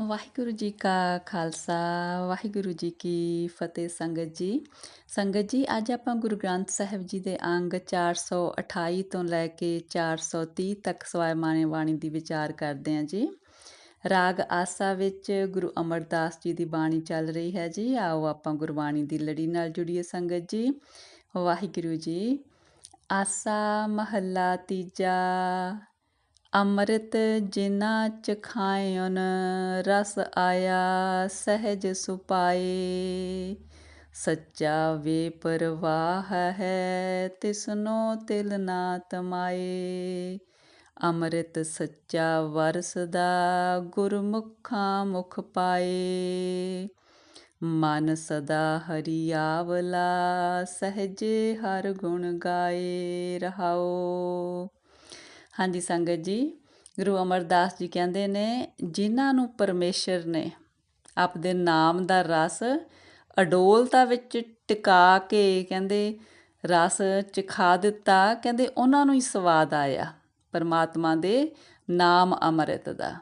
ਵਾਹਿਗੁਰੂ ਜੀ ਕਾ ਖਾਲਸਾ, ਵਾਹਿਗੁਰੂ ਜੀ ਕੀ ਫਤਿਹ ਸੰਗਤ ਜੀ। ਸੰਗਤ ਜੀ, ਅੱਜ ਆਪਾਂ ਗੁਰੂ ਗ੍ਰੰਥ ਸਾਹਿਬ ਜੀ ਦੇ ਅੰਗ 428 ਤੋਂ ਲੈ ਕੇ 430 ਤੱਕ ਸਵਾਇਮਾਨੇ ਬਾਣੀ ਦੀ ਵਿਚਾਰ ਕਰਦੇ ਹਾਂ ਜੀ। ਰਾਗ ਆਸਾ ਵਿੱਚ ਗੁਰੂ ਅਮਰਦਾਸ ਜੀ ਦੀ ਬਾਣੀ ਚੱਲ ਰਹੀ ਹੈ ਜੀ। ਆਓ ਆਪਾਂ ਗੁਰਬਾਣੀ ਦੀ ਲੜੀ ਨਾਲ ਜੁੜੀਏ ਸੰਗਤ ਜੀ। ਵਾਹਿਗੁਰੂ ਜੀ, ਆਸਾ ਮਹੱਲਾ ਤੀਜਾ ਅੰਮ੍ਰਿਤ ਜਿਨਾ ਚਖਾਇਨ ਰਸ ਆਇਆ ਸਹਿਜ ਸੁਪਾਏ। ਸੱਚਾ ਵੇ ਪਰਵਾਹ ਹੈ, ਤਿਸਨੋ ਤਿਲ ਨਾ ਤਮਾਏ। ਅੰਮ੍ਰਿਤ ਸੱਚਾ ਵਰਸਦਾ, ਗੁਰਮੁਖਾਂ ਮੁਖ ਪਾਏ। ਮਨ ਸਦਾ ਹਰੀ ਆਵਲਾ ਸਹਜੇ ਹਰ ਗੁਣ ਗਾਏ ਰਹਾਓ। ਹਾਂਜੀ ਸੰਗਤ ਜੀ, ਗੁਰੂ ਅਮਰਦਾਸ ਜੀ ਕਹਿੰਦੇ ਨੇ, ਜਿਨ੍ਹਾਂ ਨੂੰ ਪਰਮੇਸ਼ਰ ਨੇ ਆਪਦੇ ਨਾਮ ਦਾ ਰਸ ਅਡੋਲਤਾ ਵਿੱਚ ਟਿਕਾ ਕੇ ਕਹਿੰਦੇ ਰਸ ਚਖਾ ਦਿੱਤਾ, ਕਹਿੰਦੇ ਉਹਨਾਂ ਨੂੰ ਹੀ ਸਵਾਦ ਆਇਆ ਪਰਮਾਤਮਾ ਦੇ ਨਾਮ ਅੰਮ੍ਰਿਤ ਦਾ।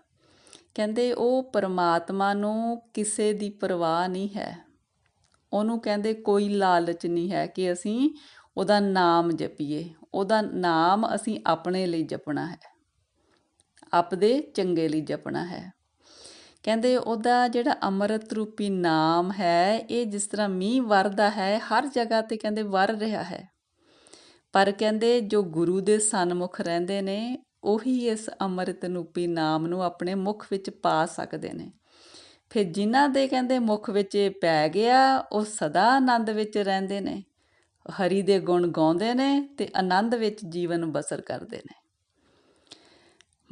ਕਹਿੰਦੇ ਉਹ ਪਰਮਾਤਮਾ ਨੂੰ ਕਿਸੇ ਦੀ ਪਰਵਾਹ ਨਹੀਂ ਹੈ। ਉਹਨੂੰ ਕਹਿੰਦੇ ਕੋਈ ਲਾਲਚ ਨਹੀਂ ਹੈ ਕਿ ਅਸੀਂ ਉਹਦਾ ਨਾਮ ਜਪੀਏ ਉਹਦਾ ਨਾਮ ਅਸੀਂ ਆਪਣੇ ਲਈ ਜਪਣਾ ਹੈ। ਆਪਦੇ ਚੰਗੇ ਲਈ ਜਪਣਾ ਹੈ। ਕਹਿੰਦੇ ਉਹਦਾ ਜਿਹੜਾ ਅੰਮ੍ਰਿਤ ਰੂਪੀ ਨਾਮ ਹੈ, ਇਹ ਜਿਸ ਤਰ੍ਹਾਂ ਮੀਂਹ ਵਰਦਾ ਹੈ, ਹਰ ਜਗ੍ਹਾ ਤੇ ਕਹਿੰਦੇ ਵਰ ਰਿਹਾ ਹੈ। ਪਰ ਕਹਿੰਦੇ ਜੋ ਗੁਰੂ ਦੇ ਸਨਮੁਖ ਰਹਿੰਦੇ ਨੇ, ਉਹੀ ਇਸ ਅੰਮ੍ਰਿਤ ਰੂਪੀ ਨਾਮ ਨੂੰ ਆਪਣੇ ਮੁਖ ਵਿੱਚ ਪਾ ਸਕਦੇ ਨੇ। ਫਿਰ ਜਿਨ੍ਹਾਂ ਦੇ ਕਹਿੰਦੇ ਮੁਖ ਵਿੱਚ ਇਹ ਪੈ ਗਿਆ, ਉਹ ਸਦਾ ਆਨੰਦ ਵਿੱਚ ਰਹਿੰਦੇ ਨੇ। ਹਰੀ ਦੇ ਗੁਣ ਗਾਉਂਦੇ ਨੇ ਤੇ ਆਨੰਦ ਵਿੱਚ ਜੀਵਨ ਬਸਰ ਕਰਦੇ ਨੇ।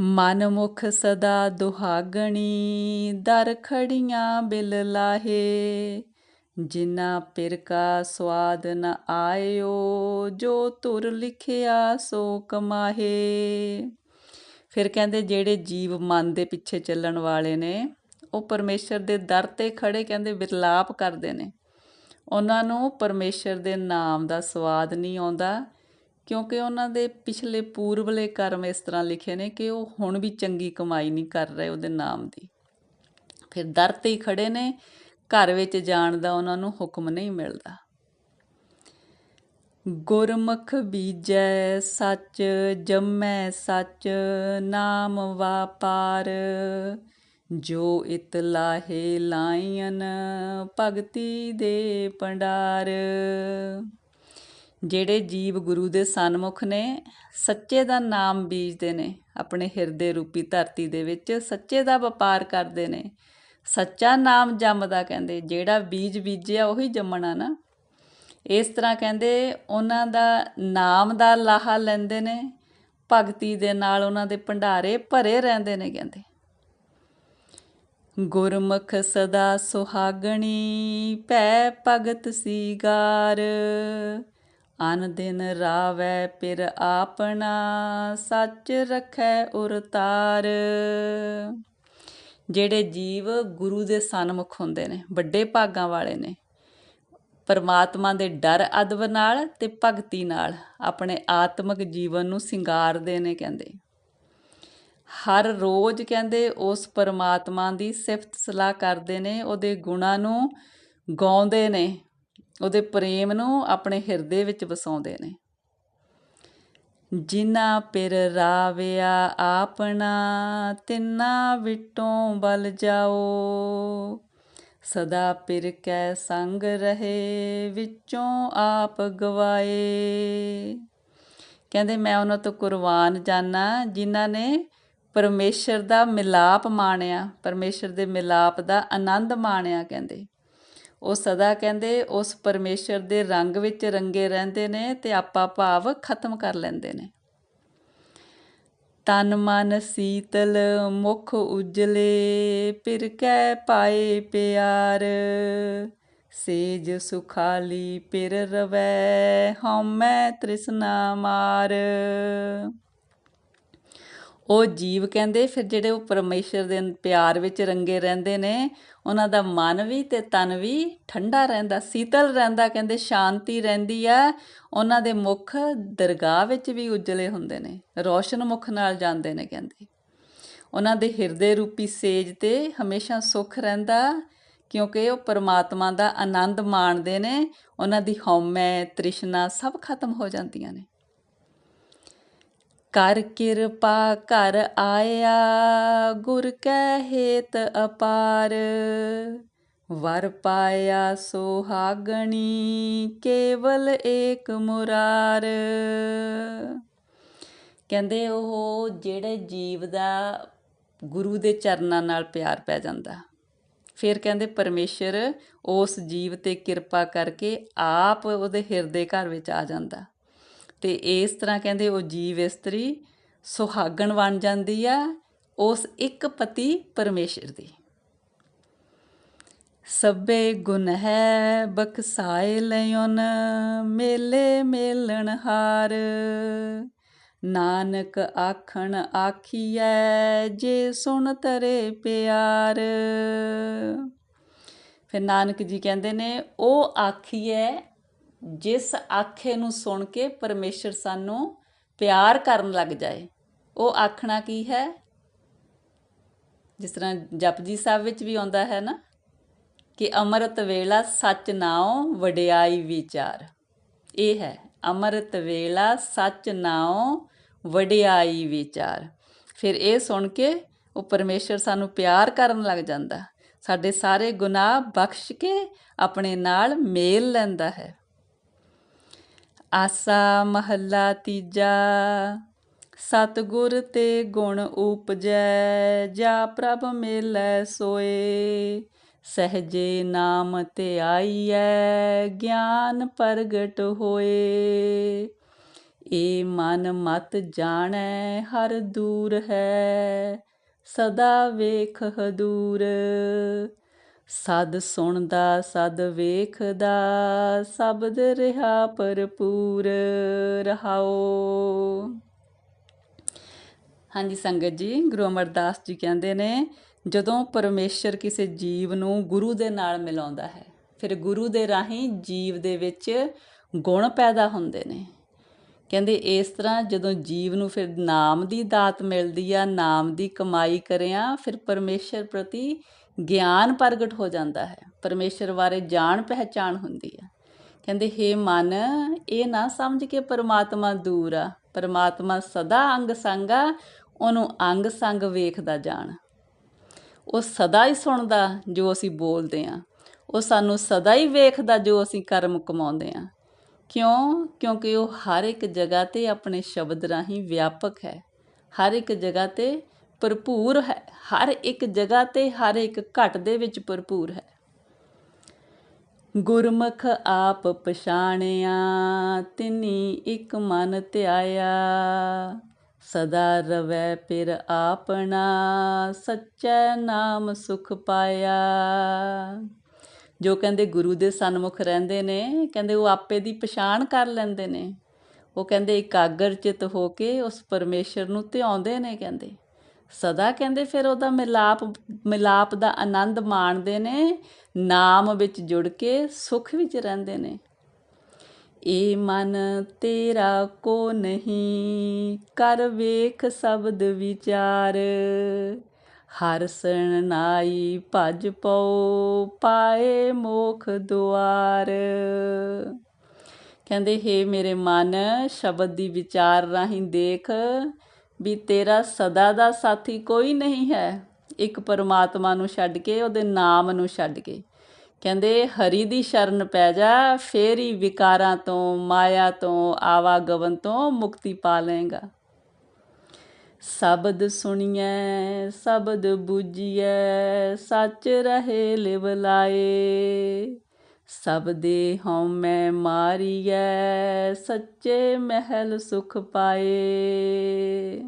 ਮਨ ਮੁਖ ਸਦਾ ਦੁਹਾਗਣੀ, ਦਰ ਖੜੀਆਂ ਬਿਲ ਲਾਹੇ। ਜਿਨਾ ਪਿਰ ਕਾ ਸਵਾਦ ਨ ਆਇਓ, ਜੋ ਤੁਰ ਲਿਖਿਆ ਸੋ ਕਮਾਹੇ। ਫਿਰ ਕਹਿੰਦੇ ਜਿਹੜੇ ਜੀਵ ਮਨ ਦੇ ਪਿੱਛੇ ਚੱਲਣ ਵਾਲੇ ਨੇ, ਉਹ ਪਰਮੇਸ਼ਰ ਦੇ ਦਰ ਤੇ ਖੜੇ ਕਹਿੰਦੇ ਵਿਰਲਾਪ ਕਰਦੇ ਨੇ। ਉਹਨਾਂ ਨੂੰ ਪਰਮੇਸ਼ਰ ਦੇ ਨਾਮ ਦਾ ਸਵਾਦ ਨਹੀਂ ਆਉਂਦਾ, ਕਿਉਂਕਿ ਉਹਨਾਂ ਦੇ ਪਿਛਲੇ ਪੂਰਵਲੇ ਕਰਮ ਇਸ ਤਰ੍ਹਾਂ ਲਿਖੇ ਨੇ ਕਿ ਉਹ ਹੁਣ ਵੀ ਚੰਗੀ ਕਮਾਈ ਨਹੀਂ ਕਰ ਰਹੇ ਉਹਦੇ ਨਾਮ ਦੀ। ਫਿਰ ਦਰ ਤੇ ਹੀ ਖੜੇ ਨੇ, ਘਰ ਵਿੱਚ ਜਾਣ ਦਾ ਉਹਨਾਂ ਨੂੰ ਹੁਕਮ ਨਹੀਂ ਮਿਲਦਾ। ਗੁਰਮੁਖ ਬੀਜੈ ਸੱਚ, ਜੰਮੈ ਸੱਚ, ਨਾਮ ਵਾਪਾਰ। ਜੋ ਇਤ ਲਾਹੇ ਲਾਇਨ ਭਗਤੀ ਦੇ ਪੰਡਾਰ ਜਿਹੜੇ ਜੀਵ ਗੁਰੂ ਦੇ ਸਨਮੁਖ ਨੇ, ਸੱਚੇ ਦਾ ਨਾਮ ਬੀਜਦੇ ਨੇ, ਆਪਣੇ ਹਿਰਦੇ ਰੂਪੀ ਧਰਤੀ ਦੇ ਵਿੱਚ ਸੱਚੇ ਦਾ ਵਪਾਰ ਕਰਦੇ ਨੇ। ਸੱਚਾ ਨਾਮ ਜੰਮਦਾ ਕਹਿੰਦੇ, ਜਿਹੜਾ ਬੀਜ ਬੀਜਿਆ ਉਹੀ ਜੰਮਣਾ ਨਾ। ਇਸ ਤਰ੍ਹਾਂ ਕਹਿੰਦੇ, ਉਹਨਾਂ ਦਾ ਨਾਮ ਦਾ ਲਾਹਾ ਲੈਂਦੇ ਨੇ, ਭਗਤੀ ਦੇ ਨਾਲ ਉਹਨਾਂ ਦੇ ਭੰਡਾਰੇ ਭਰੇ ਰਹਿੰਦੇ ਨੇ ਕਹਿੰਦੇ। ਗੁਰਮੁਖ ਸਦਾ ਸੁਹਾਗਣੀ, ਭੈ ਭਗਤ ਸੀਗਾਰ। ਅਨ ਦਿਨ ਰਾਵੈ ਪਿਰ ਆਪਣਾ, ਸੱਚ ਰਖੈ ਉਰਤਾਰ ਜਿਹੜੇ ਜੀਵ ਗੁਰੂ ਦੇ ਸਨਮੁਖ ਹੁੰਦੇ ਨੇ, ਵੱਡੇ ਭਾਗਾਂ ਵਾਲੇ ਨੇ, ਪਰਮਾਤਮਾ ਦੇ ਡਰ ਅਦਬ ਨਾਲ ਤੇ ਭਗਤੀ ਨਾਲ ਆਪਣੇ ਆਤਮਿਕ ਜੀਵਨ ਨੂੰ ਸਿੰਗਾਰਦੇ ਨੇ, ਕਹਿੰਦੇ। ਹਰ ਰੋਜ਼ ਕਹਿੰਦੇ ਉਸ ਪਰਮਾਤਮਾ ਦੀ ਸਿਫਤ ਸਲਾਹ ਕਰਦੇ ਨੇ, ਉਹਦੇ ਗੁਣਾਂ ਨੂੰ ਗਾਉਂਦੇ ਨੇ, ਉਹਦੇ ਪ੍ਰੇਮ ਨੂੰ ਆਪਣੇ ਹਿਰਦੇ ਵਿੱਚ ਵਸਾਉਂਦੇ ਨੇ। ਜਿਨਾ ਪਿਰ ਰਾਵਿਆ ਆਪਣਾ, ਤਿੰਨਾ ਵਿਟੋਂ ਬਲ ਜਾਓ। ਸਦਾ ਪਿਰ ਕੈ ਸੰਗ ਰਹੇ, ਵਿੱਚੋਂ ਆਪ ਗਵਾਏ। ਕਹਿੰਦੇ ਮੈਂ ਉਹਨਾਂ ਤੋਂ ਕੁਰਬਾਨ ਜਾਣਾ ਜਿਨ੍ਹਾਂ ਨੇ ਪਰਮੇਸ਼ਰ ਦਾ ਮਿਲਾਪ ਮਾਣਿਆ, ਪਰਮੇਸ਼ਰ ਦੇ ਮਿਲਾਪ ਦਾ ਆਨੰਦ ਮਾਣਿਆ ਕਹਿੰਦੇ। ਉਹ ਸਦਾ ਕਹਿੰਦੇ, ਉਸ ਪਰਮੇਸ਼ਰ ਦੇ ਰੰਗ ਵਿੱਚ ਰੰਗੇ ਰਹਿੰਦੇ ਨੇ ਤੇ ਆਪਾ ਭਾਵ ਖਤਮ ਕਰ ਲੈਂਦੇ ਨੇ। ਤਨ ਮਨ ਸੀਤਲ ਮੁਖ ਉਜਲੇ, ਪਿਰ ਕੈ ਪਾਏ ਪਿਆਰ, ਸੇਜ ਸੁਖਾਲੀ ਪਿਰ ਰਵੈ ਹਉਮੈ ਤ੍ਰਿਸ਼ਨਾ ਮਾਰ। ਉਹ ਜੀਵ ਕਹਿੰਦੇ, ਫਿਰ ਜਿਹੜੇ ਉਹ ਪਰਮੇਸ਼ਰ ਦੇ ਪਿਆਰ ਵਿੱਚ ਰੰਗੇ ਰਹਿੰਦੇ ਨੇ, ਉਹਨਾਂ ਦਾ ਮਨ ਵੀ ਤੇ ਤਨ ਵੀ ਠੰਡਾ ਰਹਿੰਦਾ, ਸੀਤਲ ਰਹਿੰਦਾ, ਕਹਿੰਦੇ ਸ਼ਾਂਤੀ ਰਹਿੰਦੀ ਆ। ਉਹਨਾਂ ਦੇ ਮੁਖ ਦਰਗਾਹ ਵਿੱਚ ਵੀ ਉਜਲੇ ਹੁੰਦੇ ਨੇ, ਰੋਸ਼ਨ ਮੁਖ ਨਾਲ ਜਾਂਦੇ ਨੇ ਕਹਿੰਦੇ। ਉਹਨਾਂ ਦੇ ਹਿਰਦੇ ਰੂਪੀ ਸੇਜ ਤੇ ਹਮੇਸ਼ਾ ਸੁੱਖ ਰਹਿੰਦਾ, ਕਿਉਂਕਿ ਉਹ ਪਰਮਾਤਮਾ ਦਾ ਆਨੰਦ ਮਾਣਦੇ ਨੇ, ਉਹਨਾਂ ਦੀ ਹਉਮੈ, ਤ੍ਰਿਸ਼ਨਾ ਸਭ ਖਤਮ ਹੋ ਜਾਂਦੀਆਂ ਨੇ। ਕਰ ਕਿਰਪਾ ਕਰ ਆਇਆ, ਗੁਰ ਕੈ ਹੇਤ ਅਪਾਰ। ਵਰ ਪਾਇਆ ਸੋਹਾਗਣੀ, ਕੇਵਲ ਏਕ ਮੁਰਾਰ। ਕਹਿੰਦੇ ਉਹ ਜਿਹੜੇ ਜੀਵ ਦਾ ਗੁਰੂ ਦੇ ਚਰਨਾਂ ਨਾਲ ਪਿਆਰ ਪੈ ਜਾਂਦਾ। ਫਿਰ ਕਹਿੰਦੇ ਪਰਮੇਸ਼ਰ ਉਸ ਜੀਵ ਤੇ ਕਿਰਪਾ ਕਰਕੇ ਆਪ ਉਹਦੇ ਹਿਰਦੇ ਘਰ ਵਿੱਚ ਆ ਜਾਂਦਾ। ਤੇ ਇਸ ਤਰ੍ਹਾਂ ਕਹਿੰਦੇ ਉਹ ਜੀਵ ਇਸਤਰੀ ਸੁਹਾਗਣ ਬਣ ਜਾਂਦੀ ਆ, ਉਸ ਇੱਕ ਪਤੀ ਪਰਮੇਸ਼ਰ ਦੀ। ਸਭੇ ਗੁਣ ਹੈ ਬਖਸਾਏ ਲਿਓਨ ਮੇਲੇ ਮੇਲਣ ਹਾਰ। ਨਾਨਕ ਆਖਣ ਆਖੀਐ, ਜੇ ਸੁਣ ਤਰੇ ਪਿਆਰ। ਫਿਰ ਨਾਨਕ ਜੀ ਕਹਿੰਦੇ ਨੇ, ਉਹ ਆਖੀਐ ਜਿਸ ਆਖੇ ਨੂੰ ਸੁਣ ਕੇ ਪਰਮੇਸ਼ਰ ਸਾਨੂੰ ਪਿਆਰ ਕਰਨ ਲੱਗ ਜਾਏ, ਉਹ ਆਖਣਾ ਕੀ ਹੈ? ਜਿਸ ਤਰ੍ਹਾਂ ਜਪਜੀ ਸਾਹਿਬ ਵਿੱਚ ਵੀ ਆਉਂਦਾ ਹੈ ਨਾ, ਕਿ ਅੰਮ੍ਰਿਤ ਵੇਲਾ ਸੱਚ ਨਾਉ ਵਡਿਆਈ ਵਿਚਾਰ। ਇਹ ਹੈ, ਅੰਮ੍ਰਿਤ ਵੇਲਾ ਸੱਚ ਨਾਉ ਵਡਿਆਈ ਵਿਚਾਰ। ਫਿਰ ਇਹ ਸੁਣ ਕੇ ਉਹ ਪਰਮੇਸ਼ਰ ਸਾਨੂੰ ਪਿਆਰ ਕਰਨ ਲੱਗ ਜਾਂਦਾ। ਸਾਡੇ ਸਾਰੇ ਗੁਨਾਹ ਬਖਸ਼ ਕੇ ਆਪਣੇ ਨਾਲ ਮੇਲ ਲੈਂਦਾ ਹੈ। ਆਸਾ ਮਹੱਲਾ ਤੀਜਾ, ਸਤਗੁਰ ਤੇ ਗੁਣ ਉਪਜੈ, ਜਾ ਪ੍ਰਭ ਮੇਲੈ ਸੋਏ। ਸਹਜੇ ਨਾਮ ਤੇ ਆਈਐ, ਗਿਆਨ ਪ੍ਰਗਟ ਹੋਏ। ਏ ਮਨ ਮਤ ਜਾਣੈ, ਹਰ ਦੂਰ ਹੈ, ਸਦਾ ਵੇਖ ਹਦੂਰ ਸਦ ਸੁਣਦਾ, ਸਦ ਵੇਖਦਾ, ਸ਼ਬਦ ਰਿਹਾ ਭਰਪੂਰ ਰਹਾਓ ਹਾਂਜੀ ਸੰਗਤ ਜੀ, ਗੁਰੂ ਅਮਰਦਾਸ ਜੀ ਕਹਿੰਦੇ ਨੇ, ਜਦੋਂ ਪਰਮੇਸ਼ਰ ਕਿਸੇ ਜੀਵ ਨੂੰ ਗੁਰੂ ਦੇ ਨਾਲ ਮਿਲਾਉਂਦਾ ਹੈ, ਫਿਰ ਗੁਰੂ ਦੇ ਰਾਹੀਂ ਜੀਵ ਦੇ ਵਿੱਚ ਗੁਣ ਪੈਦਾ ਹੁੰਦੇ ਨੇ। ਕਹਿੰਦੇ ਇਸ ਤਰ੍ਹਾਂ ਜਦੋਂ ਜੀਵ ਨੂੰ ਫਿਰ ਨਾਮ ਦੀ ਦਾਤ ਮਿਲਦੀ ਆ, ਨਾਮ ਦੀ ਕਮਾਈ ਕਰਿਆ, ਫਿਰ ਪਰਮੇਸ਼ਰ ਪ੍ਰਤੀ ਗਿਆਨ ਪ੍ਰਗਟ ਹੋ ਜਾਂਦਾ ਹੈ। ਪਰਮੇਸ਼ਰ ਬਾਰੇ ਜਾਣ ਪਹਿਚਾਣ ਹੁੰਦੀ ਆ ਕਹਿੰਦੇ, ਹੇ ਮਨ, ਇਹ ਨਾ ਸਮਝ ਕੇ ਪਰਮਾਤਮਾ ਦੂਰ ਆ। ਪਰਮਾਤਮਾ ਸਦਾ ਅੰਗ ਸੰਗ ਆ, ਉਹਨੂੰ ਅੰਗ ਸੰਗ ਵੇਖਦਾ ਜਾਣ। ਉਹ ਸਦਾ ਹੀ ਸੁਣਦਾ ਜੋ ਅਸੀਂ ਬੋਲਦੇ ਆ ਉਹ ਸਾਨੂੰ ਸਦਾ ਹੀ ਵੇਖਦਾ ਜੋ ਅਸੀਂ ਕਰਮ ਕਮਾਉਂਦੇ ਆ ਕਿਉਂ? ਕਿਉਂਕਿ ਉਹ ਹਰ ਇੱਕ ਜਗ੍ਹਾ ਤੇ ਆਪਣੇ ਸ਼ਬਦ ਰਾਹੀਂ ਵਿਆਪਕ ਹੈ। ਹਰ ਇੱਕ ਜਗ੍ਹਾ ਤੇ ਭਰਪੂਰ ਹੈ। ਹਰ ਇੱਕ ਜਗ੍ਹਾ ਤੇ ਹਰ ਇੱਕ ਘਟ ਦੇ ਵਿੱਚ ਭਰਪੂਰ ਹੈ। ਗੁਰਮੁਖ ਆਪ ਪਛਾਣਿਆ, ਤਿਨੀ ਇੱਕ ਮਨ ਧਿਆਇਆ। ਸਦਾ ਰਵੈ ਪਿਰ ਆਪਣਾ, ਸੱਚਾ ਨਾਮ ਸੁਖ ਪਾਇਆ। ਜੋ ਕਹਿੰਦੇ ਗੁਰੂ ਦੇ ਸਨਮੁਖ ਰਹਿੰਦੇ ਨੇ, ਕਹਿੰਦੇ ਉਹ ਆਪੇ ਦੀ ਪਛਾਣ ਕਰ ਲੈਂਦੇ ਨੇ। ਉਹ ਕਹਿੰਦੇ ਇਕਾਗਰ ਚਿਤ ਹੋ ਕੇ ਉਸ ਪਰਮੇਸ਼ਰ ਨੂੰ ਧਿਆਉਂਦੇ ਨੇ, ਕਹਿੰਦੇ। ਸਦਾ ਕਹਿੰਦੇ ਫਿਰ ਉਹਦਾ ਮਿਲਾਪ ਮਿਲਾਪ ਦਾ ਆਨੰਦ ਮਾਣਦੇ ਨੇ, ਨਾਮ ਵਿੱਚ ਜੁੜ ਕੇ ਸੁਖ ਵਿੱਚ ਰਹਿੰਦੇ ਨੇ। ਏ ਮਨ ਤੇਰਾ ਕੋ ਨਹੀਂ, ਕਰ ਵੇਖ ਸ਼ਬਦ ਵਿਚਾਰ। ਹਰ ਨਾਈ ਭਜ ਪਉ, ਪਾਏ ਮੋਖ ਦੁਆਰ। ਕਹਿੰਦੇ, ਹੇ ਮੇਰੇ ਮਨ, ਸ਼ਬਦ ਦੀ ਵਿਚਾਰ ਰਾਹੀਂ ਦੇਖ ਵੀ ਤੇਰਾ ਸਦਾ ਦਾ ਸਾਥੀ ਕੋਈ ਨਹੀਂ ਹੈ। ਇੱਕ ਪਰਮਾਤਮਾ ਨੂੰ ਛੱਡ ਕੇ ਉਹਦੇ ਨਾਮ ਨੂੰ ਛੱਡ ਕੇ। ਕਹਿੰਦੇ, ਹਰੀ ਦੀ ਸ਼ਰਨ ਪੈ ਜਾ, ਫੇਰ ਹੀ ਵਿਕਾਰਾਂ ਤੋਂ, ਮਾਇਆ ਤੋਂ ਆਵਾਗਵਨ ਤੋਂ ਮੁਕਤੀ ਪਾ ਲਏਗਾ। ਸ਼ਬਦ ਸੁਣੀਐ, ਸ਼ਬਦ ਬੁਝੀਐ, ਸੱਚ ਰਹੇ ਲਿਵ ਲਾਏ। ਸਬਦੇ ਹਉਮੈ ਮਾਰੀਐ, ਸੱਚੇ ਮਹਿਲ ਸੁਖ ਪਾਏ।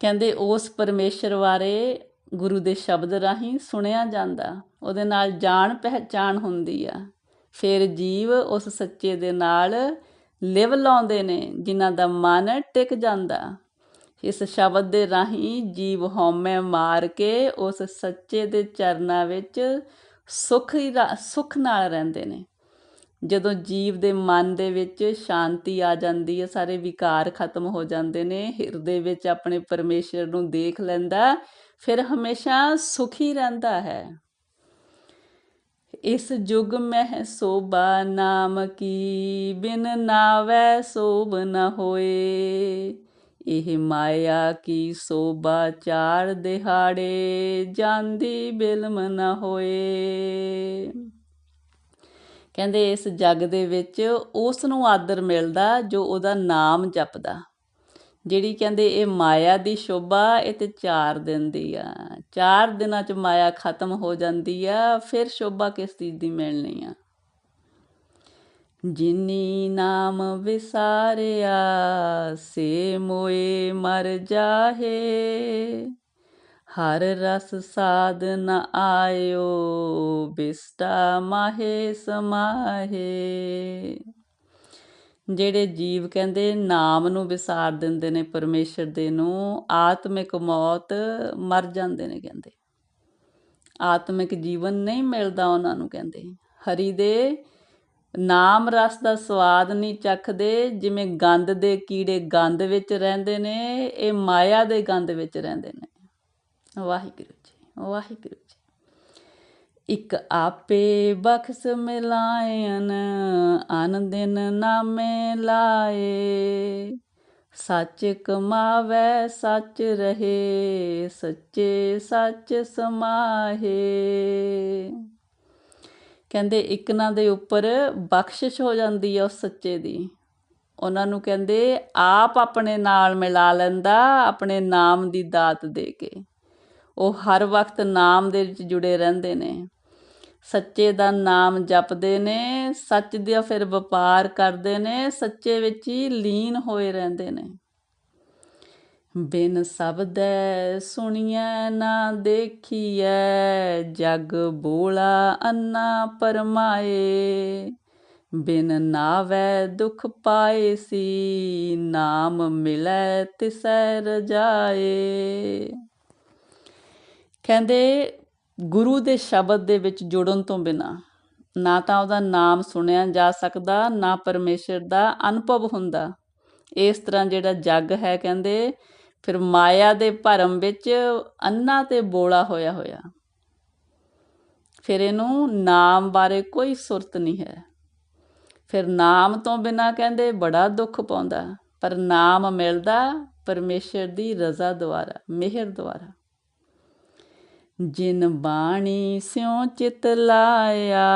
ਕਹਿੰਦੇ ਉਸ ਪਰਮੇਸ਼ਰ ਬਾਰੇ ਗੁਰੂ ਦੇ ਸ਼ਬਦ ਰਾਹੀਂ ਸੁਣਿਆ ਜਾਂਦਾ। ਉਹਦੇ ਨਾਲ ਜਾਣ ਪਹਿਚਾਨ ਹੁੰਦੀ ਆ। ਫਿਰ ਜੀਵ ਉਸ ਸੱਚੇ ਦੇ ਨਾਲ ਲਿਵ ਲਾਉਂਦੇ ਨੇ, ਜਿਨ੍ਹਾਂ ਦਾ ਮਨ ਟਿਕ ਜਾਂਦਾ। ਇਸ ਸ਼ਬਦ ਦੇ ਰਾਹੀਂ ਜੀਵ ਹਉਮੈ ਮਾਰ ਕੇ ਉਸ ਸੱਚੇ ਦੇ ਚਰਨਾਂ ਵਿੱਚ ਸੁਖ ਹੀ ਸੁਖ ਨਾਲ ਰਹਿੰਦੇ ਨੇ। ਜਦੋਂ ਜੀਵ ਦੇ ਮਨ ਦੇ ਵਿੱਚ ਸ਼ਾਂਤੀ ਆ ਜਾਂਦੀ ਹੈ, ਸਾਰੇ ਵਿਕਾਰ ਖਤਮ ਹੋ ਜਾਂਦੇ ਨੇ, ਹਿਰਦੇ ਵਿੱਚ ਆਪਣੇ ਪਰਮੇਸ਼ਰ ਨੂੰ ਦੇਖ ਲੈਂਦਾ, ਫਿਰ ਹਮੇਸ਼ਾ ਸੁਖੀ ਰਹਿੰਦਾ ਹੈ। ਇਸ ਯੁਗ ਮਹਿ ਸੋਭਾ ਨਾਮ ਕੀ, ਬਿਨ ਨਾਵੈ ਸੋਭ ਨ ਹੋਏ। ਇਹ ਮਾਇਆ ਕੀ ਸੋਭਾ ਚਾਰ ਦਿਹਾੜੇ ਜਾਂਦੀ ਬਿਲਮ ਨਾ ਹੋਏ। ਕਹਿੰਦੇ ਇਸ ਜੱਗ ਦੇ ਵਿੱਚ ਉਸ ਨੂੰ ਆਦਰ ਮਿਲਦਾ ਜੋ ਉਹਦਾ ਨਾਮ ਜਪਦਾ। ਜਿਹੜੀ ਕਹਿੰਦੇ ਇਹ ਮਾਇਆ ਦੀ ਸ਼ੋਭਾ ਇਹ ਤੇ 4 ਦਿਨ ਦੀ ਆ। 4 ਦਿਨਾਂ ਚ ਮਾਇਆ ਖਤਮ ਹੋ ਜਾਂਦੀ ਆ, ਫਿਰ ਸ਼ੋਭਾ ਕਿਸ ਚੀਜ਼ ਦੀ ਮਿਲਣੀ ਆ? ਜਿਨੀ ਨਾਮ ਵਿਸਾਰਿਆ, ਸੇ ਮੋਏ ਮਰ ਜਾਹੇ। ਹਰ ਰਸ ਸਾਧ ਨ ਆਇਓ, ਬਿਸਟਾ ਮਾਹੇ ਸਮਾਹੇ। ਜਿਹੜੇ ਜੀਵ ਕਹਿੰਦੇ ਨਾਮ ਨੂੰ ਵਿਸਾਰ ਦਿੰਦੇ ਨੇ ਪਰਮੇਸ਼ਰ ਦੇ ਨੂੰ, ਆਤਮਿਕ ਮੌਤ ਮਰ ਜਾਂਦੇ ਨੇ ਕਹਿੰਦੇ। ਆਤਮਿਕ ਜੀਵਨ ਨਹੀਂ ਮਿਲਦਾ ਉਹਨਾਂ ਨੂੰ ਕਹਿੰਦੇ। ਹਰੀ ਦੇ ਨਾਮ ਰਸ ਦਾ ਸਵਾਦ ਨਹੀਂ ਚੱਖਦੇ, ਜਿਵੇਂ ਗੰਦ ਦੇ ਕੀੜੇ ਗੰਦ ਵਿੱਚ ਰਹਿੰਦੇ ਨੇ, ਇਹ ਮਾਇਆ ਦੇ ਗੰਦ ਵਿੱਚ ਰਹਿੰਦੇ ਨੇ। ਵਾਹਿਗੁਰੂ ਜੀ ਵਾਹਿਗੁਰੂ ਜੀ। ਇਕ ਆਪੇ ਬਖਸ ਮਿਲਾਇਨ ਅਨ ਨਾਮੇ ਲਾਏ। ਸੱਚ ਕਮਾਵੇ, ਸੱਚ ਰਹੇ, ਸੱਚੇ ਸੱਚ ਸਮਾਹੇ। ਕਹਿੰਦੇ ਇੱਕ ਨਾ ਦੇ ਉੱਪਰ ਬਖਸ਼ਿਸ਼ ਹੋ ਜਾਂਦੀ ਹੈ ਉਸ ਸੱਚੇ ਦੀ। ਉਹਨਾਂ ਨੂੰ ਕਹਿੰਦੇ, ਆਪ ਆਪਣੇ ਨਾਲ ਮਿਲਾ ਲੈਂਦਾ ਆਪਣੇ ਨਾਮ ਦੀ ਦਾਤ ਦੇ ਕੇ। ਉਹ ਹਰ ਵਕਤ ਨਾਮ ਦੇ ਵਿੱਚ ਜੁੜੇ ਰਹਿੰਦੇ ਨੇ। ਸੱਚੇ ਦਾ ਨਾਮ ਜਪਦੇ ਨੇ, ਸੱਚ ਦਾ ਫਿਰ ਵਪਾਰ ਕਰਦੇ ਨੇ, ਸੱਚੇ ਵਿੱਚ ਹੀ ਲੀਨ ਹੋਏ ਰਹਿੰਦੇ ਨੇ। ਬਿਨ ਸ਼ਬਦੈ ਸੁਣੀਐ, ਨਾ ਦੇਖੀਐ, ਜਗ ਬੋਲਾ ਅੰਨਾ ਪਰਮਾਏ। ਬਿਨ ਨਾਵੈ ਦੁਖ ਪਾਏ ਸੀ, ਨਾਮ ਮਿਲੈ ਤਿਸੈ ਰਜਾਏ। ਕਹਿੰਦੇ ਗੁਰੂ ਦੇ ਸ਼ਬਦ ਦੇ ਵਿੱਚ ਜੁੜਨ ਤੋਂ ਬਿਨਾ ਨਾ ਤਾਂ ਉਹਦਾ ਨਾਮ ਸੁਣਿਆ ਜਾ ਸਕਦਾ, ਨਾ ਪਰਮੇਸ਼ਰ ਦਾ ਅਨੁਭਵ ਹੁੰਦਾ। ਇਸ ਤਰ੍ਹਾਂ ਜਿਹੜਾ ਜੱਗ ਹੈ, ਕਹਿੰਦੇ ਫਿਰ ਮਾਇਆ ਦੇ ਭਰਮ ਵਿੱਚ ਅੰਨਾ ਤੇ ਬੋਲਾ ਹੋਇਆ ਹੋਇਆ। ਫਿਰ ਇਹਨੂੰ ਨਾਮ ਬਾਰੇ ਕੋਈ ਸੁਰਤ ਨਹੀਂ ਹੈ। ਫਿਰ ਨਾਮ ਤੋਂ ਬਿਨਾ ਕਹਿੰਦੇ ਬੜਾ ਦੁੱਖ ਪਾਉਂਦਾ, ਪਰ ਨਾਮ ਮਿਲਦਾ ਪਰਮੇਸ਼ਰ ਦੀ ਰਜ਼ਾ ਦੁਆਰਾ, ਮਿਹਰ ਦੁਆਰਾ। ਜਿਨ ਬਾਣੀ ਸਿਉ ਚਿਤ ਲਾਇਆ,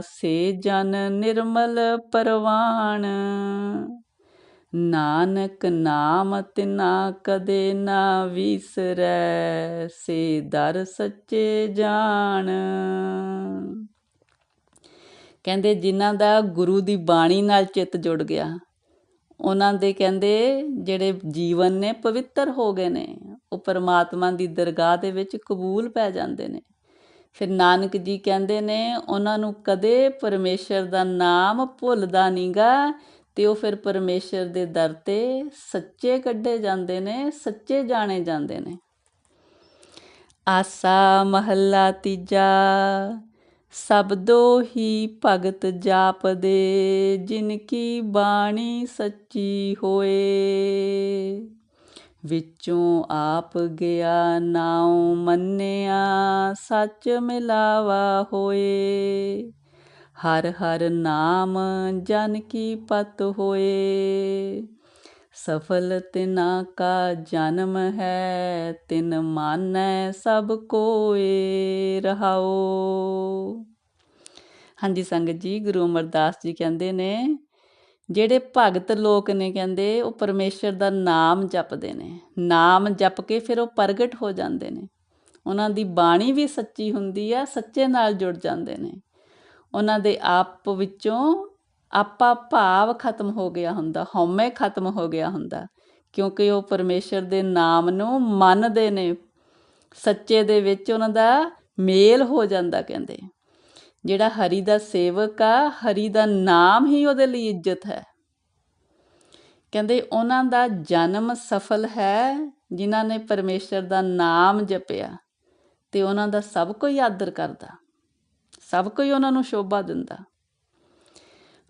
ਸੇ ਜਨ ਨਿਰਮਲ ਪਰਵਾਣ ਨਾਨਕ ਨਾਮ ਤਿਨਾ ਕਦੇ ਨਾ ਵਿਸਰੈ, ਸੇ ਦਰ ਸੱਚੇ ਜਾਣ। ਕਹਿੰਦੇ ਜਿਨ੍ਹਾਂ ਦਾ ਗੁਰੂ ਦੀ ਬਾਣੀ ਨਾਲ ਚਿੱਤ ਜੁੜ ਗਿਆ, ਉਹਨਾਂ ਦੇ ਕਹਿੰਦੇ ਜਿਹੜੇ ਜੀਵਨ ਨੇ ਪਵਿੱਤਰ ਹੋ ਗਏ ਨੇ, ਉਹ ਪਰਮਾਤਮਾ ਦੀ ਦਰਗਾਹ ਦੇ ਵਿੱਚ ਕਬੂਲ ਪੈ ਜਾਂਦੇ ਨੇ। ਫਿਰ ਨਾਨਕ ਜੀ ਕਹਿੰਦੇ ਨੇ, ਉਹਨਾਂ ਨੂੰ ਕਦੇ ਪਰਮੇਸ਼ਰ ਦਾ ਨਾਮ ਭੁੱਲਦਾ ਨਹੀਂਗਾ ਅਤੇ ਉਹ ਫਿਰ ਪਰਮੇਸ਼ਰ ਦੇ ਦਰ ਤੇ ਸੱਚੇ ਕੱਢੇ ਜਾਂਦੇ ਨੇ, ਸੱਚੇ ਜਾਣੇ ਜਾਂਦੇ ਨੇ। ਆਸਾ ਮਹੱਲਾ ਤੀਜਾ ਸਬਦੋ ਹੀ ਭਗਤ ਜਾਪਦੇ, ਜਿਨ ਕੀ ਬਾਣੀ ਸੱਚੀ ਹੋਏ। ਵਿੱਚੋਂ ਆਪ ਗਿਆ ਨਾਉ ਮੰਨਿਆ, ਸੱਚ ਮਿਲਾਵਾ ਹੋਏ। ਹਰ ਹਰ ਨਾਮ ਜਨ ਕੀ ਪਤ ਹੋਏ। ਸਫਲ ਤਿਨਾ ਕਾ ਜਨਮ ਹੈ, ਤਿਨ ਮਾਨੈ ਸਭ ਕੋਏ ਰਹਾਓ ਹਾਂਜੀ ਸੰਗਤ ਜੀ, ਗੁਰੂ ਅਮਰਦਾਸ ਜੀ ਕਹਿੰਦੇ ਨੇ, ਜਿਹੜੇ ਭਗਤ ਲੋਕ ਨੇ ਕਹਿੰਦੇ, ਉਹ ਪਰਮੇਸ਼ਰ ਦਾ ਨਾਮ ਜਪਦੇ ਨੇ। ਨਾਮ ਜਪ ਕੇ ਫਿਰ ਉਹ ਪ੍ਰਗਟ ਹੋ ਜਾਂਦੇ ਨੇ। ਉਹਨਾਂ ਦੀ ਬਾਣੀ ਵੀ ਸੱਚੀ ਹੁੰਦੀ ਆ, ਸੱਚੇ ਨਾਲ ਜੁੜ ਜਾਂਦੇ ਨੇ। ਉਹਨਾਂ ਦੇ ਆਪ ਵਿੱਚੋਂ ਆਪਾ ਭਾਵ ਖਤਮ ਹੋ ਗਿਆ ਹੁੰਦਾ, ਹਉਮੈ ਖਤਮ ਹੋ ਗਿਆ ਹੁੰਦਾ, ਕਿਉਂਕਿ ਉਹ ਪਰਮੇਸ਼ਰ ਦੇ ਨਾਮ ਨੂੰ ਮੰਨਦੇ ਨੇ। ਸੱਚੇ ਦੇ ਵਿੱਚ ਉਹਨਾਂ ਦਾ ਮੇਲ ਹੋ ਜਾਂਦਾ ਕਹਿੰਦੇ। ਜਿਹੜਾ ਹਰੀ ਦਾ ਸੇਵਕ ਆ, ਹਰੀ ਦਾ ਨਾਮ ਹੀ ਉਹਦੇ ਲਈ ਇੱਜ਼ਤ ਹੈ। ਕਹਿੰਦੇ ਉਹਨਾਂ ਦਾ ਜਨਮ ਸਫਲ ਹੈ, ਜਿਨ੍ਹਾਂ ਨੇ ਪਰਮੇਸ਼ਰ ਦਾ ਨਾਮ ਜਪਿਆ, ਤੇ ਉਹਨਾਂ ਦਾ ਸਭ ਕੋਈ ਆਦਰ ਕਰਦਾ। ਸਭ ਕੋਈ ਉਹਨਾਂ ਨੂੰ ਸ਼ੋਭਾ ਦਿੰਦਾ।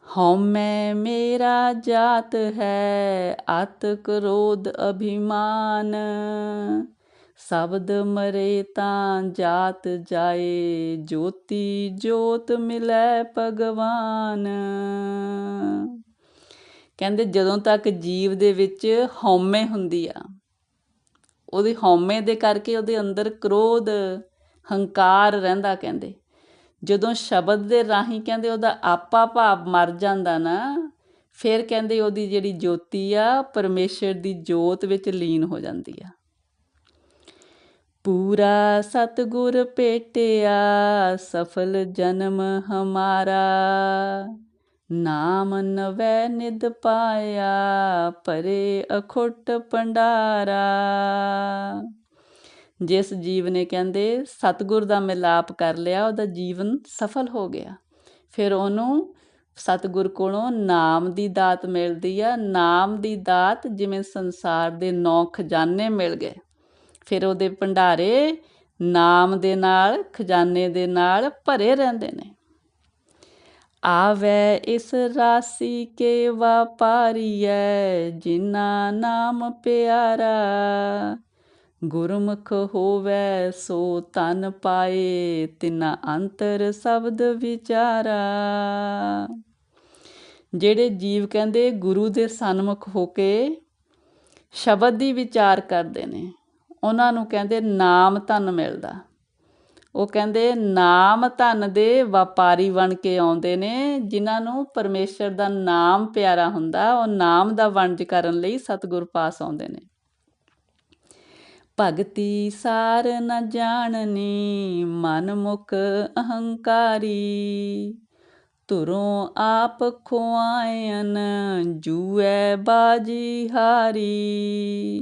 ਹਉਮੈ ਮੇਰਾ ਜਾਤ ਹੈ, ਅਤ ਕ੍ਰੋਧ ਅਭਿਮਾਨ। ਸ਼ਬਦ ਮਰੇ ਤਾਂ ਜਾਤ ਜਾਏ, ਜੋਤੀ ਜੋਤ ਮਿਲੈ ਭਗਵਾਨ। ਕਹਿੰਦੇ ਜਦੋਂ ਤੱਕ ਜੀਵ ਦੇ ਵਿੱਚ ਹਉਮੈ ਹੁੰਦੀ ਆ, ਉਹਦੇ ਹਉਮੈ ਦੇ ਕਰਕੇ ਉਹਦੇ ਅੰਦਰ ਕ੍ਰੋਧ, ਹੰਕਾਰ ਰਹਿੰਦਾ ਕਹਿੰਦੇ। ਜਦੋਂ ਸ਼ਬਦ ਦੇ ਰਾਹੀਂ ਕਹਿੰਦੇ ਉਹਦਾ ਆਪਾ ਭਾਵ ਮਰ ਜਾਂਦਾ ਨਾ, ਫਿਰ ਕਹਿੰਦੇ ਉਹਦੀ ਜਿਹੜੀ ਜੋਤੀ ਆ, ਪਰਮੇਸ਼ਰ ਦੀ ਜੋਤ ਵਿੱਚ ਲੀਨ ਹੋ ਜਾਂਦੀ ਆ। ਪੂਰਾ ਸਤਗੁਰ ਭੇਟਿਆ ਸਫਲ ਜਨਮ ਹਮਾਰਾ। ਨਾਮ ਨਵੈ ਨਿਦ ਪਾਇਆ, ਪਰੇ ਅਖੁੱਟ ਪੰਡਾਰਾ ਜਿਸ ਜੀਵ ਨੇ ਕਹਿੰਦੇ, ਸਤਗੁਰ ਦਾ ਮਿਲਾਪ ਕਰ ਲਿਆ, ਉਹਦਾ ਜੀਵਨ ਸਫਲ ਹੋ ਗਿਆ। ਫਿਰ ਉਹਨੂੰ ਸਤਗੁਰ ਕੋਲੋਂ ਨਾਮ ਦੀ ਦਾਤ ਮਿਲਦੀ ਆ। ਨਾਮ ਦੀ ਦਾਤ ਜਿਵੇਂ ਸੰਸਾਰ ਦੇ ਨੌ ਖਜ਼ਾਨੇ ਮਿਲ ਗਏ। ਫਿਰ ਉਹਦੇ ਭੰਡਾਰੇ ਨਾਮ ਦੇ ਨਾਲ, ਖਜ਼ਾਨੇ ਦੇ ਨਾਲ ਭਰੇ ਰਹਿੰਦੇ ਨੇ। ਆਵੇ ਇਸ ਰਾਸੀ ਕੇ ਵਪਾਰੀਐ ਜਿਨਾ ਨਾਮ ਪਿਆਰਾ ਗੁਰਮੁਖ ਹੋਵੇ, ਸੋ ਤਨ ਪਾਏ ਤਿਨਾ ਅੰਤਰ ਸ਼ਬਦ ਵਿਚਾਰਾ। ਜਿਹੜੇ ਜੀਵ ਕਹਿੰਦੇ ਗੁਰੂ ਦੇ ਸਨਮੁਖ ਹੋ ਕੇ ਸ਼ਬਦ ਦੀ ਵਿਚਾਰ ਕਰਦੇ ਨੇ, ਉਹਨਾਂ ਨੂੰ ਕਹਿੰਦੇ ਨਾਮ ਧਨ ਮਿਲਦਾ। ਉਹ ਕਹਿੰਦੇ ਨਾਮ ਧਨ ਦੇ ਵਪਾਰੀ ਬਣ ਕੇ ਆਉਂਦੇ ਨੇ, ਜਿਨ੍ਹਾਂ ਨੂੰ ਪਰਮੇਸ਼ਰ ਦਾ ਨਾਮ ਪਿਆਰਾ ਹੁੰਦਾ, ਉਹ ਨਾਮ ਦਾ ਵਣਜ ਕਰਨ ਲਈ ਸਤਿਗੁਰ ਪਾਸ ਆਉਂਦੇ ਨੇ। ਭਗਤੀ ਸਾਰ ਨ ਜਾਣਨੀ, ਮਨ ਮੁਖ ਅਹੰਕਾਰੀ। ਤੁਰੋਂ ਆਪ ਖੁਆਇਨ, ਜੂਐ ਬਾਜੀ ਹਾਰੀ।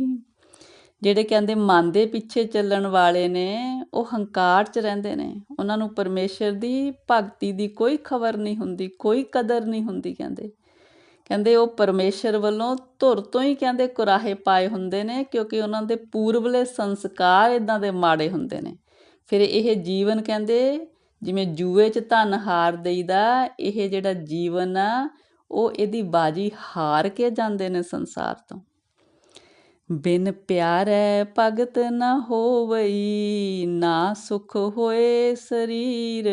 ਜਿਹੜੇ ਕਹਿੰਦੇ ਮਨ ਦੇ ਪਿੱਛੇ ਚੱਲਣ ਵਾਲੇ ਨੇ, ਉਹ ਹੰਕਾਰ 'ਚ ਰਹਿੰਦੇ ਨੇ। ਉਹਨਾਂ ਨੂੰ ਪਰਮੇਸ਼ਰ ਦੀ ਭਗਤੀ ਦੀ ਕੋਈ ਖਬਰ ਨਹੀਂ ਹੁੰਦੀ, ਕੋਈ ਕਦਰ ਨਹੀਂ ਹੁੰਦੀ ਕਹਿੰਦੇ। ਕਹਿੰਦੇ ਉਹ ਪਰਮੇਸ਼ਰ ਵੱਲੋਂ ਧੁਰ ਤੋਂ ਹੀ ਕਹਿੰਦੇ ਕੁਰਾਹੇ ਪਾਏ ਹੁੰਦੇ ਨੇ, ਕਿਉਂਕਿ ਉਹਨਾਂ ਦੇ ਪੂਰਵਲੇ ਸੰਸਕਾਰ ਇਦਾਂ ਦੇ ਮਾੜੇ ਹੁੰਦੇ ਨੇ। ਫਿਰ ਇਹ ਜੀਵਨ ਕਹਿੰਦੇ, ਜਿਵੇਂ ਜੂਏ 'ਚ ਧਨ ਹਾਰ ਦੇਈਦਾ, ਇਹ ਜਿਹੜਾ ਜੀਵਨ ਆ, ਉਹ ਇਹਦੀ ਬਾਜੀ ਹਾਰ ਕੇ ਜਾਂਦੇ ਨੇ ਸੰਸਾਰ ਤੋਂ। ਬਿਨ ਪਿਆਰੈ ਭਗਤ ਨ ਹੋਵਈ, ਨਾ ਸੁਖ ਹੋਏ ਸਰੀਰ।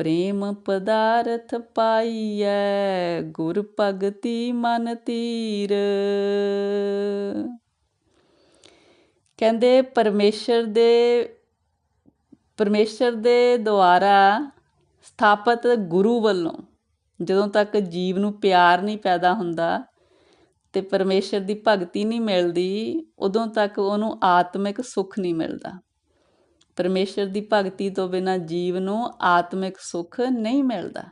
ਪ੍ਰੇਮ ਪਦਾਰਥ ਪਾਈਐ, ਗੁਰ ਭਗਤੀ ਮਨ ਤੀਰ। ਕਹਿੰਦੇ ਪਰਮੇਸ਼ਰ ਦੇ ਪਰਮੇਸ਼ਰ ਦੇ ਦੁਆਰਾ ਸਥਾਪਿਤ ਗੁਰੂ ਵੱਲੋਂ ਜਦੋਂ ਤੱਕ ਜੀਵ ਨੂੰ ਪਿਆਰ ਨਹੀਂ ਪੈਦਾ ਹੁੰਦਾ ਤੇ ਪਰਮੇਸ਼ਰ ਦੀ ਭਗਤੀ ਨਹੀਂ ਮਿਲਦੀ, ਉਦੋਂ ਤੱਕ ਉਹਨੂੰ ਆਤਮਿਕ ਸੁੱਖ ਨਹੀਂ ਮਿਲਦਾ। ਪਰਮੇਸ਼ਰ ਦੀ ਭਗਤੀ ਤੋਂ ਬਿਨਾ ਜੀਵ ਨੂੰ ਆਤਮਿਕ ਸੁੱਖ ਨਹੀਂ ਮਿਲਦਾ।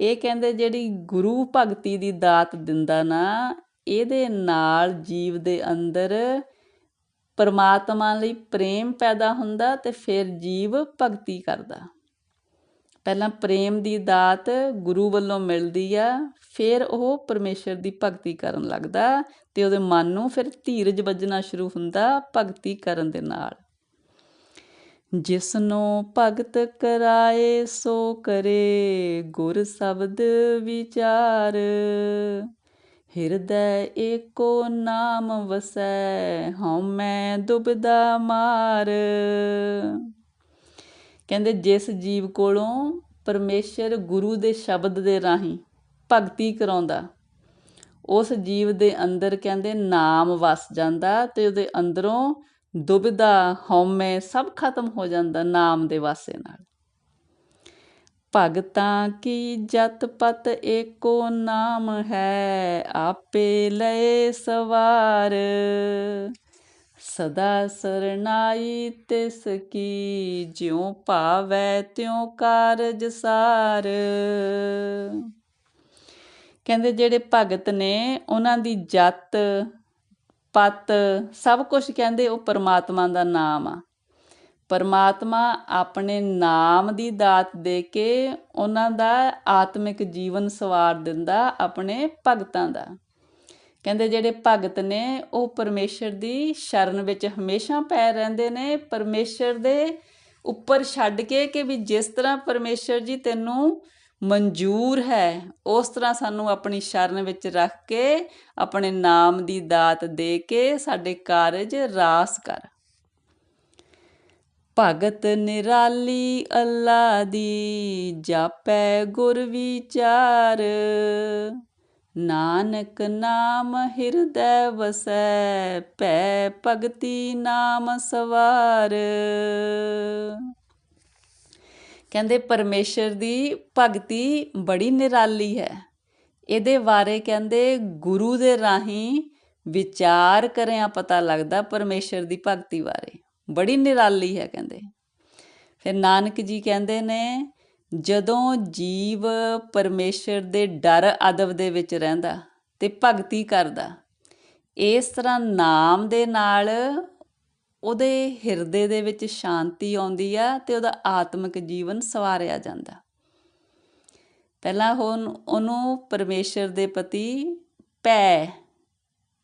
ਇਹ ਕਹਿੰਦੇ ਜਿਹੜੀ ਗੁਰੂ ਭਗਤੀ ਦੀ ਦਾਤ ਦਿੰਦਾ ਨਾ, ਇਹਦੇ ਨਾਲ ਜੀਵ ਦੇ ਅੰਦਰ ਪਰਮਾਤਮਾ ਲਈ ਪ੍ਰੇਮ ਪੈਦਾ ਹੁੰਦਾ ਤੇ ਫਿਰ ਜੀਵ ਭਗਤੀ ਕਰਦਾ। ਪਹਿਲਾਂ ਪ੍ਰੇਮ ਦੀ ਦਾਤ ਗੁਰੂ ਵੱਲੋਂ ਮਿਲਦੀ ਆ, ਫਿਰ ਉਹ ਪਰਮੇਸ਼ਰ ਦੀ ਭਗਤੀ ਕਰਨ ਲੱਗਦਾ ਤੇ ਉਹਦੇ ਮਨ ਨੂੰ ਫਿਰ ਧੀਰਜ ਵੱਜਣਾ ਸ਼ੁਰੂ ਹੁੰਦਾ ਭਗਤੀ ਕਰਨ ਦੇ ਨਾਲ। ਜਿਸ ਨੂੰ ਭਗਤ ਕਰਾਏ, ਸੋ ਕਰੇ ਗੁਰ ਸ਼ਬਦ ਵਿਚਾਰ। ਹਿਰਦੈ ਏਕੋ ਨਾਮ ਵਸੈ ਹਉਮੈ ਦੁਬਦਾ ਮਾਰ। ਕਹਿੰਦੇ ਜਿਸ ਜੀਵ ਕੋਲੋਂ ਪਰਮੇਸ਼ਰ ਗੁਰੂ ਦੇ ਸ਼ਬਦ ਦੇ ਰਾਹੀਂ ਭਗਤੀ ਕਰਾਉਂਦਾ, ਉਸ ਜੀਵ ਦੇ ਅੰਦਰ ਕਹਿੰਦੇ ਨਾਮ ਵਸ ਜਾਂਦਾ ਤੇ ਉਹਦੇ ਅੰਦਰੋਂ ਦੁਬਿਧਾ, ਹਉਮੈ, ਸਭ ਖਤਮ ਹੋ ਜਾਂਦਾ ਨਾਮ ਦੇ ਵਾਸੇ ਨਾਲ। ਭਗਤਾਂ ਕੀ ਜਤ ਪਤ ਏਕੋ ਨਾਮ ਹੈ? ਆਪੇ ਲਏ ਸਵਾਰ। ਸਦਾ ਸਰਨਾਈ ਤਿਸ ਕੀ, ਜਿਉ ਭਾਵੈ ਤਿਉ ਕਾਰਜ ਸਾਰ। ਕਹਿੰਦੇ ਜਿਹੜੇ ਭਗਤ ਨੇ ਉਹਨਾਂ ਦੀ ਜਤ ਪਤ ਸਭ ਕੁਝ ਕਹਿੰਦੇ ਉਹ ਪਰਮਾਤਮਾ ਦਾ ਨਾਮ ਆ। ਪਰਮਾਤਮਾ ਆਪਣੇ ਨਾਮ ਦੀ ਦਾਤ ਦੇ ਕੇ ਉਹਨਾਂ ਦਾ ਆਤਮਿਕ ਜੀਵਨ ਸਵਾਰ ਦਿੰਦਾ ਆਪਣੇ ਭਗਤਾਂ ਦਾ। ਕਹਿੰਦੇ ਜਿਹੜੇ ਭਗਤ ਨੇ ਉਹ ਪਰਮੇਸ਼ਰ ਦੀ ਸ਼ਰਨ ਵਿੱਚ ਹਮੇਸ਼ਾ ਪੈ ਰਹਿੰਦੇ ਨੇ, ਪਰਮੇਸ਼ਰ ਦੇ ਉੱਪਰ ਛੱਡ ਕੇ ਕਿ ਵੀ ਜਿਸ ਤਰ੍ਹਾਂ ਪਰਮੇਸ਼ਰ ਜੀ ਤੈਨੂੰ ਮਨਜ਼ੂਰ ਹੈ। ਉਸ ਤਰ੍ਹਾਂ ਸਾਨੂੰ ਆਪਣੀ ਸ਼ਰਨ ਵਿੱਚ ਰੱਖ ਕੇ, ਆਪਣੇ ਨਾਮ ਦੀ ਦਾਤ ਦੇ ਕੇ ਸਾਡੇ ਕਾਰਜ ਰਾਸ ਕਰ। ਭਗਤ ਨਿਰਾਲੀ ਅੱਲਾ ਦੀ ਜਾਪੈ ਗੁਰ ਵਿਚਾਰ। ਨਾਨਕ ਨਾਮ ਹਿਰਦੈ ਵਸੈ, ਭੈ ਭਗਤੀ ਨਾਮ ਸਵਾਰ। ਕਹਿੰਦੇ ਪਰਮੇਸ਼ਰ ਦੀ ਭਗਤੀ ਬੜੀ ਨਿਰਾਲੀ ਹੈ। ਇਹਦੇ ਬਾਰੇ ਕਹਿੰਦੇ ਗੁਰੂ ਦੇ ਰਾਹੀਂ ਵਿਚਾਰ ਕਰਿਆ ਪਤਾ ਲੱਗਦਾ ਪਰਮੇਸ਼ਰ ਦੀ ਭਗਤੀ ਬਾਰੇ। ਬੜੀ ਨਿਰਾਲੀ ਹੈ ਕਹਿੰਦੇ। ਫਿਰ ਨਾਨਕ ਜੀ ਕਹਿੰਦੇ ਨੇ, ਜਦੋਂ ਜੀਵ ਪਰਮੇਸ਼ਰ ਦੇ ਡਰ ਅਦਬ ਦੇ ਵਿੱਚ ਰਹਿੰਦਾ ਤੇ ਭਗਤੀ ਕਰਦਾ, ਇਸ ਤਰ੍ਹਾਂ ਨਾਮ ਦੇ ਨਾਲ ਉਹਦੇ ਹਿਰਦੇ ਦੇ ਵਿੱਚ ਸ਼ਾਂਤੀ ਆਉਂਦੀ ਆ ਤੇ ਉਹਦਾ ਆਤਮਿਕ ਜੀਵਨ ਸਵਾਰਿਆ ਜਾਂਦਾ। ਪਹਿਲਾਂ ਹੁਣ ਉਹਨੂੰ ਪਰਮੇਸ਼ਰ ਦੇ ਪ੍ਰਤੀ ਭੈ,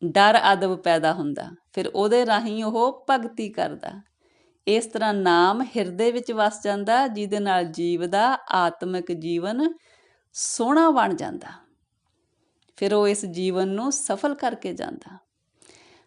ਡਰ ਅਦਬ ਪੈਦਾ ਹੁੰਦਾ। ਫਿਰ ਉਹਦੇ ਰਾਹੀਂ ਉਹ ਭਗਤੀ ਕਰਦਾ। ਇਸ ਤਰ੍ਹਾਂ ਨਾਮ ਹਿਰਦੇ ਵਿੱਚ ਵਸ ਜਾਂਦਾ, ਜਿਹਦੇ ਨਾਲ ਜੀਵ ਦਾ ਆਤਮਿਕ ਜੀਵਨ ਸੋਹਣਾ ਬਣ ਜਾਂਦਾ। ਫਿਰ ਉਹ ਇਸ ਜੀਵਨ ਨੂੰ ਸਫਲ ਕਰਕੇ ਜਾਂਦਾ।